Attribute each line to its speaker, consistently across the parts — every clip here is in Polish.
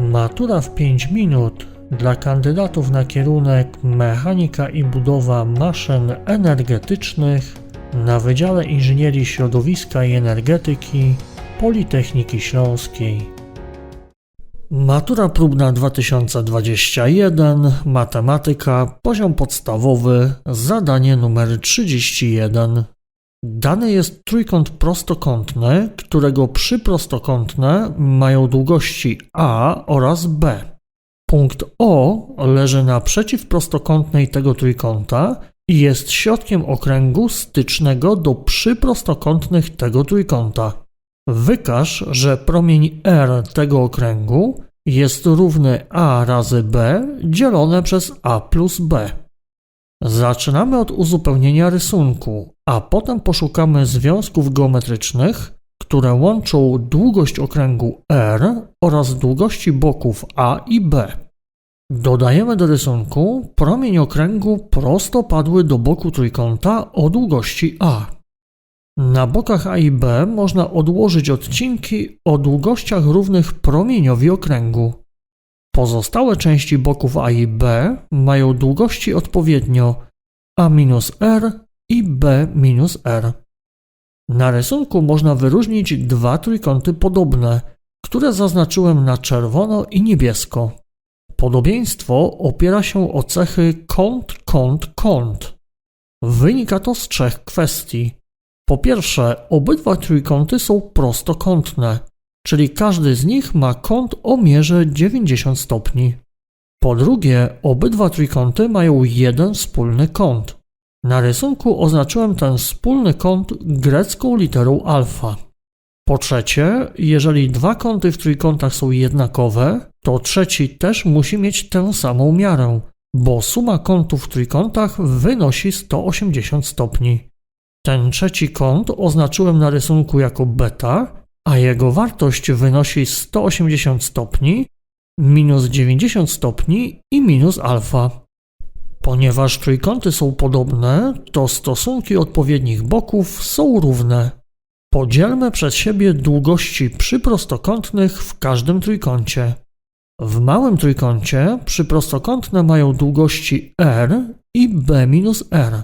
Speaker 1: Matura w 5 minut dla kandydatów na kierunek Mechanika i budowa maszyn energetycznych na Wydziale Inżynierii Środowiska i Energetyki Politechniki Śląskiej. Matura próbna 2021, matematyka, poziom podstawowy, zadanie numer 31. Dany jest trójkąt prostokątny, którego przyprostokątne mają długości A oraz B. Punkt O leży naprzeciw prostokątnej tego trójkąta i jest środkiem okręgu stycznego do przyprostokątnych tego trójkąta. Wykaż, że promień R tego okręgu jest równy A razy B dzielone przez A plus B. Zaczynamy od uzupełnienia rysunku, a potem poszukamy związków geometrycznych, które łączą długość okręgu R oraz długości boków A i B. Dodajemy do rysunku promień okręgu prostopadły do boku trójkąta o długości A. Na bokach A i B można odłożyć odcinki o długościach równych promieniowi okręgu. Pozostałe części boków A i B mają długości odpowiednio A-R i B-R. Na rysunku można wyróżnić dwa trójkąty podobne, które zaznaczyłem na czerwono i niebiesko. Podobieństwo opiera się o cechy kąt, kąt, kąt. Wynika to z trzech kwestii. Po pierwsze, obydwa trójkąty są prostokątne, czyli każdy z nich ma kąt o mierze 90 stopni. Po drugie, obydwa trójkąty mają jeden wspólny kąt. Na rysunku oznaczyłem ten wspólny kąt grecką literą alfa. Po trzecie, jeżeli dwa kąty w trójkątach są jednakowe, to trzeci też musi mieć tę samą miarę, bo suma kątów w trójkątach wynosi 180 stopni. Ten trzeci kąt oznaczyłem na rysunku jako beta, a jego wartość wynosi 180 stopni, minus 90 stopni i minus alfa. Ponieważ trójkąty są podobne, to stosunki odpowiednich boków są równe. Podzielmy przez siebie długości przyprostokątnych w każdym trójkącie. W małym trójkącie przyprostokątne mają długości r i b minus r,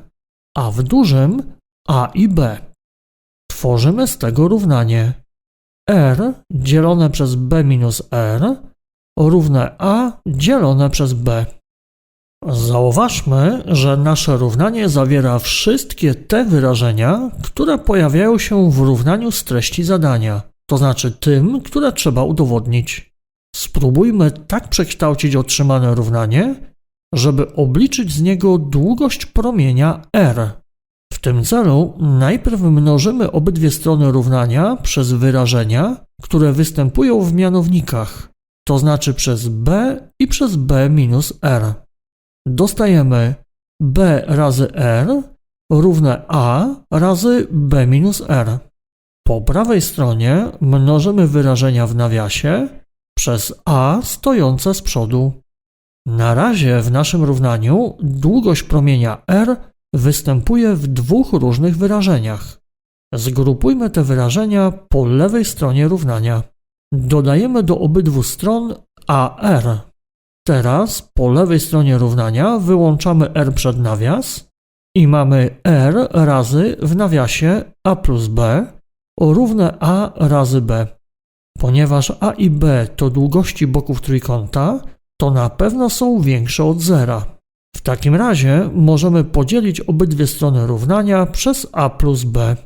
Speaker 1: a w dużym a i b. Tworzymy z tego równanie r dzielone przez b minus r równe a dzielone przez b. Zauważmy, że nasze równanie zawiera wszystkie te wyrażenia, które pojawiają się w równaniu z treści zadania, to znaczy tym, które trzeba udowodnić. Spróbujmy tak przekształcić otrzymane równanie, żeby obliczyć z niego długość promienia r. Tym celu najpierw mnożymy obydwie strony równania przez wyrażenia, które występują w mianownikach, to znaczy przez b i przez b minus r dostajemy b razy r równe a razy b minus r. Po prawej stronie mnożymy wyrażenia w nawiasie przez a stojące z przodu. Na razie w naszym równaniu długość promienia r występuje w dwóch różnych wyrażeniach. Zgrupujmy te wyrażenia po lewej stronie równania. Dodajemy do obydwu stron AR. Teraz po lewej stronie równania wyłączamy r przed nawias i mamy r razy w nawiasie a plus b równe a razy b. Ponieważ a i b to długości boków trójkąta, to na pewno są większe od zera. Takim razie możemy podzielić obydwie strony równania przez a plus b.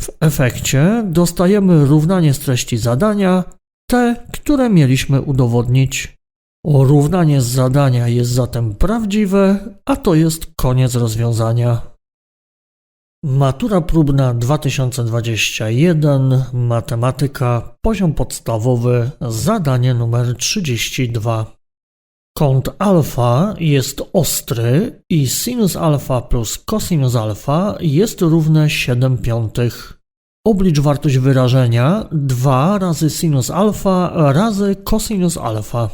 Speaker 1: W efekcie dostajemy równanie z treści zadania, te, które mieliśmy udowodnić. Równanie z zadania jest zatem prawdziwe, a to jest koniec rozwiązania. Matura próbna 2021, matematyka, poziom podstawowy, zadanie numer 32. Kąt alfa jest ostry i sinus alfa plus cosinus alfa jest równe 7 piątych. Oblicz wartość wyrażenia 2 razy sinus alfa razy cosinus alfa.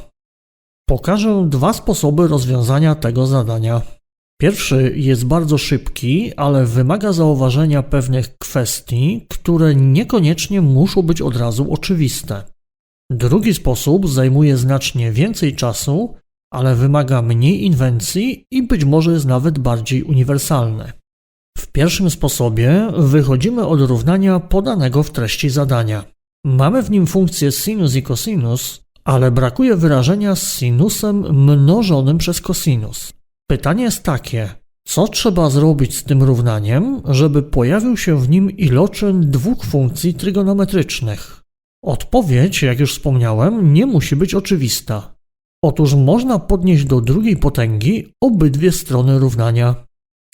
Speaker 1: Pokażę dwa sposoby rozwiązania tego zadania. Pierwszy jest bardzo szybki, ale wymaga zauważenia pewnych kwestii, które niekoniecznie muszą być od razu oczywiste. Drugi sposób zajmuje znacznie więcej czasu, ale wymaga mniej inwencji i być może jest nawet bardziej uniwersalny. W pierwszym sposobie wychodzimy od równania podanego w treści zadania. Mamy w nim funkcję sinus i cosinus, ale brakuje wyrażenia z sinusem mnożonym przez cosinus. Pytanie jest takie: co trzeba zrobić z tym równaniem, żeby pojawił się w nim iloczyn dwóch funkcji trygonometrycznych? Odpowiedź, jak już wspomniałem, nie musi być oczywista. Otóż można podnieść do drugiej potęgi obydwie strony równania.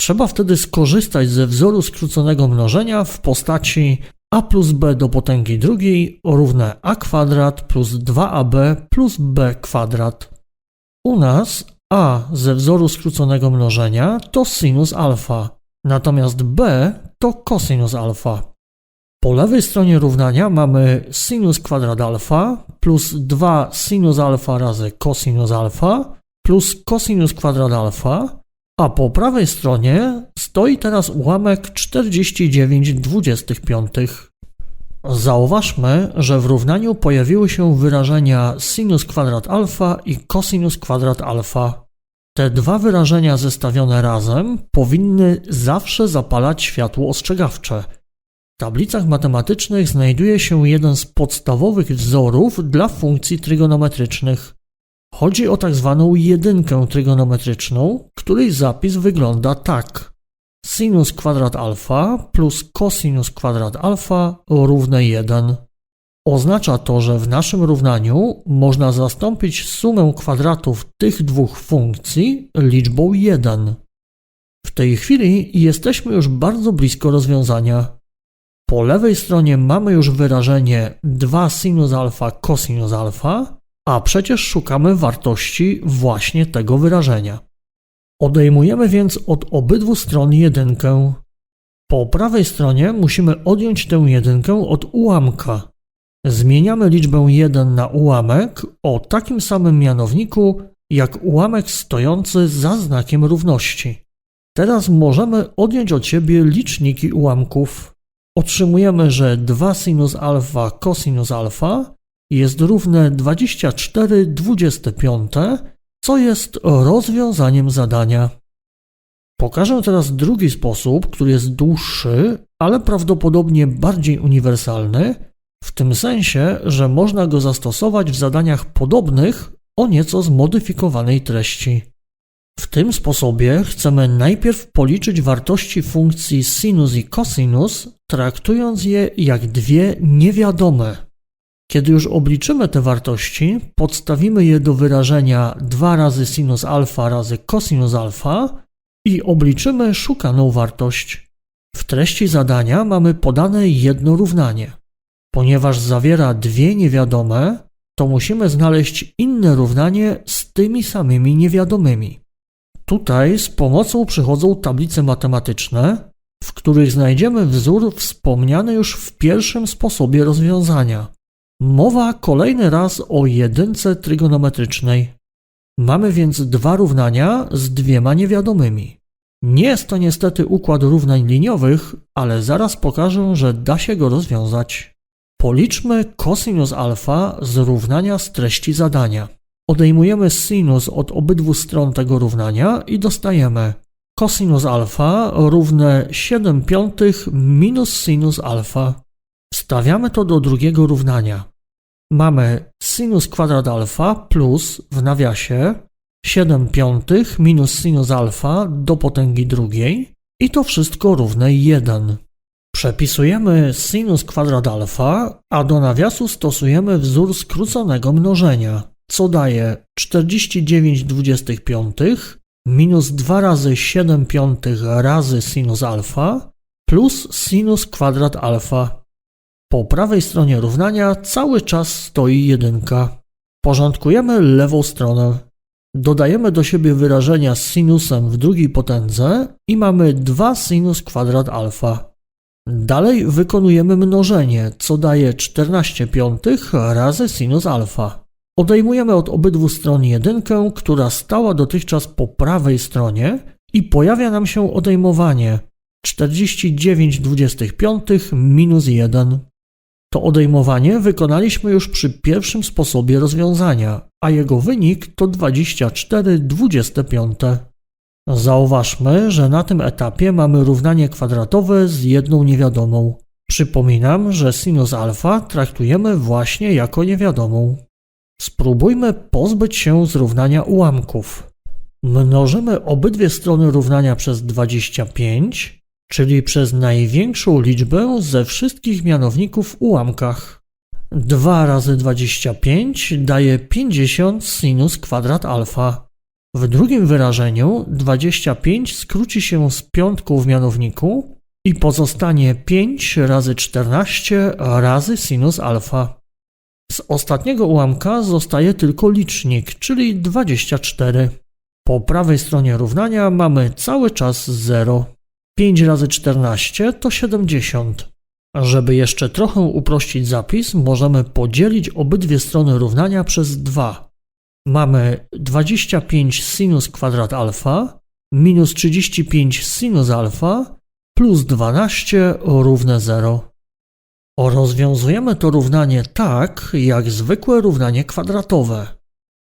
Speaker 1: Trzeba wtedy skorzystać ze wzoru skróconego mnożenia w postaci a plus b do potęgi drugiej równe a kwadrat plus 2ab plus b kwadrat. U nas a ze wzoru skróconego mnożenia to sinus alfa, natomiast b to cosinus alfa. Po lewej stronie równania mamy sinus kwadrat alfa plus 2 sinus alfa razy cosinus alfa plus cosinus kwadrat alfa, a po prawej stronie stoi teraz ułamek 49,25. Zauważmy, że w równaniu pojawiły się wyrażenia sinus kwadrat alfa i cosinus kwadrat alfa. Te dwa wyrażenia zestawione razem powinny zawsze zapalać światło ostrzegawcze. W tablicach matematycznych znajduje się jeden z podstawowych wzorów dla funkcji trygonometrycznych. Chodzi o tak zwaną jedynkę trygonometryczną, której zapis wygląda tak. Sinus kwadrat alfa plus cosinus kwadrat alfa równe 1. Oznacza to, że w naszym równaniu można zastąpić sumę kwadratów tych dwóch funkcji liczbą 1. W tej chwili jesteśmy już bardzo blisko rozwiązania. Po lewej stronie mamy już wyrażenie 2 sinus alfa cosinus alfa, a przecież szukamy wartości właśnie tego wyrażenia. Odejmujemy więc od obydwu stron jedynkę. Po prawej stronie musimy odjąć tę jedynkę od ułamka. Zmieniamy liczbę 1 na ułamek o takim samym mianowniku jak ułamek stojący za znakiem równości. Teraz możemy odjąć od siebie liczniki ułamków. Otrzymujemy, że 2 sinus alfa cosinus alfa jest równe 24,25, co jest rozwiązaniem zadania. Pokażę teraz drugi sposób, który jest dłuższy, ale prawdopodobnie bardziej uniwersalny, w tym sensie, że można go zastosować w zadaniach podobnych o nieco zmodyfikowanej treści. W tym sposobie chcemy najpierw policzyć wartości funkcji sinus i cosinus, traktując je jak dwie niewiadome. Kiedy już obliczymy te wartości, podstawimy je do wyrażenia 2 razy sinus alfa razy cosinus alfa i obliczymy szukaną wartość. W treści zadania mamy podane jedno równanie. Ponieważ zawiera dwie niewiadome, to musimy znaleźć inne równanie z tymi samymi niewiadomymi. Tutaj z pomocą przychodzą tablice matematyczne, w których znajdziemy wzór wspomniany już w pierwszym sposobie rozwiązania. Mowa kolejny raz o jedynce trygonometrycznej. Mamy więc dwa równania z dwiema niewiadomymi. Nie jest to niestety układ równań liniowych, ale zaraz pokażę, że da się go rozwiązać. Policzmy cosinus alfa z równania z treści zadania. Odejmujemy sinus od obydwu stron tego równania i dostajemy cosinus alfa równe 7 piątych minus sinus alfa. Wstawiamy to do drugiego równania. Mamy sinus kwadrat alfa plus w nawiasie 7 piątych minus sinus alfa do potęgi drugiej i to wszystko równe 1. Przepisujemy sinus kwadrat alfa, a do nawiasu stosujemy wzór skróconego mnożenia, co daje 49,25 minus 2 razy 7 piątych razy sinus alfa plus sinus kwadrat alfa. Po prawej stronie równania cały czas stoi jedynka. Porządkujemy lewą stronę. Dodajemy do siebie wyrażenia z sinusem w drugiej potędze i mamy 2 sinus kwadrat alfa. Dalej wykonujemy mnożenie, co daje 14 piątych razy sinus alfa. Odejmujemy od obydwu stron jedynkę, która stała dotychczas po prawej stronie i pojawia nam się odejmowanie 49,25 minus 1. To odejmowanie wykonaliśmy już przy pierwszym sposobie rozwiązania, a jego wynik to 24,25. Zauważmy, że na tym etapie mamy równanie kwadratowe z jedną niewiadomą. Przypominam, że sinus alfa traktujemy właśnie jako niewiadomą. Spróbujmy pozbyć się zrównania ułamków. Mnożymy obydwie strony równania przez 25, czyli przez największą liczbę ze wszystkich mianowników w ułamkach. 2 razy 25 daje 50 sinus kwadrat alfa. W drugim wyrażeniu 25 skróci się z piątką w mianowniku i pozostanie 5 razy 14 razy sinus alfa. Z ostatniego ułamka zostaje tylko licznik, czyli 24. Po prawej stronie równania mamy cały czas 0. 5 razy 14 to 70. Żeby jeszcze trochę uprościć zapis, możemy podzielić obydwie strony równania przez 2. Mamy 25 sinus kwadrat alfa minus 35 sinus alfa plus 12 równe 0. Rozwiązujemy to równanie tak, jak zwykłe równanie kwadratowe.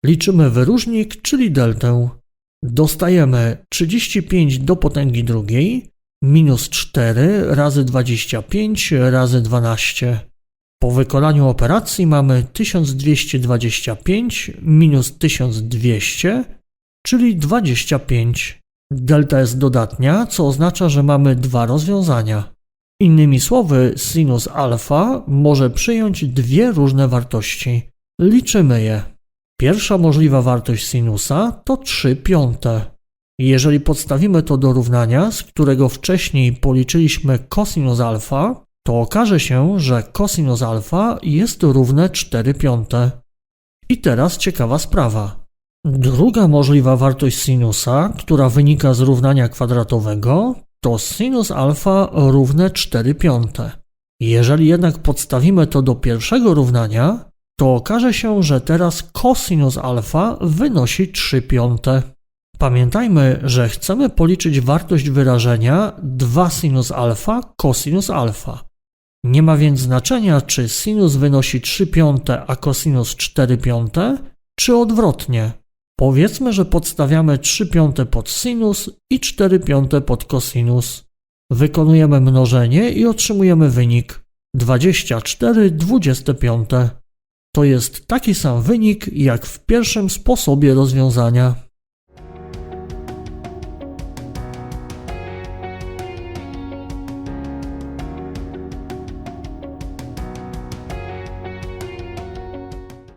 Speaker 1: Liczymy wyróżnik, czyli deltę. Dostajemy 35 do potęgi drugiej minus 4 razy 25 razy 12. Po wykonaniu operacji mamy 1225 minus 1200, czyli 25. Delta jest dodatnia, co oznacza, że mamy dwa rozwiązania. Innymi słowy, sinus alfa może przyjąć dwie różne wartości. Liczymy je. Pierwsza możliwa wartość sinusa to 3 piąte. Jeżeli podstawimy to do równania, z którego wcześniej policzyliśmy cosinus alfa, to okaże się, że cosinus alfa jest równe 4 piąte. I teraz ciekawa sprawa. Druga możliwa wartość sinusa, która wynika z równania kwadratowego, to sinus alfa równe 4 piąte. Jeżeli jednak podstawimy to do pierwszego równania, to okaże się, że teraz cosinus alfa wynosi 3 piąte. Pamiętajmy, że chcemy policzyć wartość wyrażenia 2 sinus alfa cosinus alfa. Nie ma więc znaczenia, czy sinus wynosi 3 piąte, a cosinus 4 piąte, czy odwrotnie. Powiedzmy, że podstawiamy 3 piąte pod sinus i 4 piąte pod cosinus. Wykonujemy mnożenie i otrzymujemy wynik 24 25. To jest taki sam wynik jak w pierwszym sposobie rozwiązania.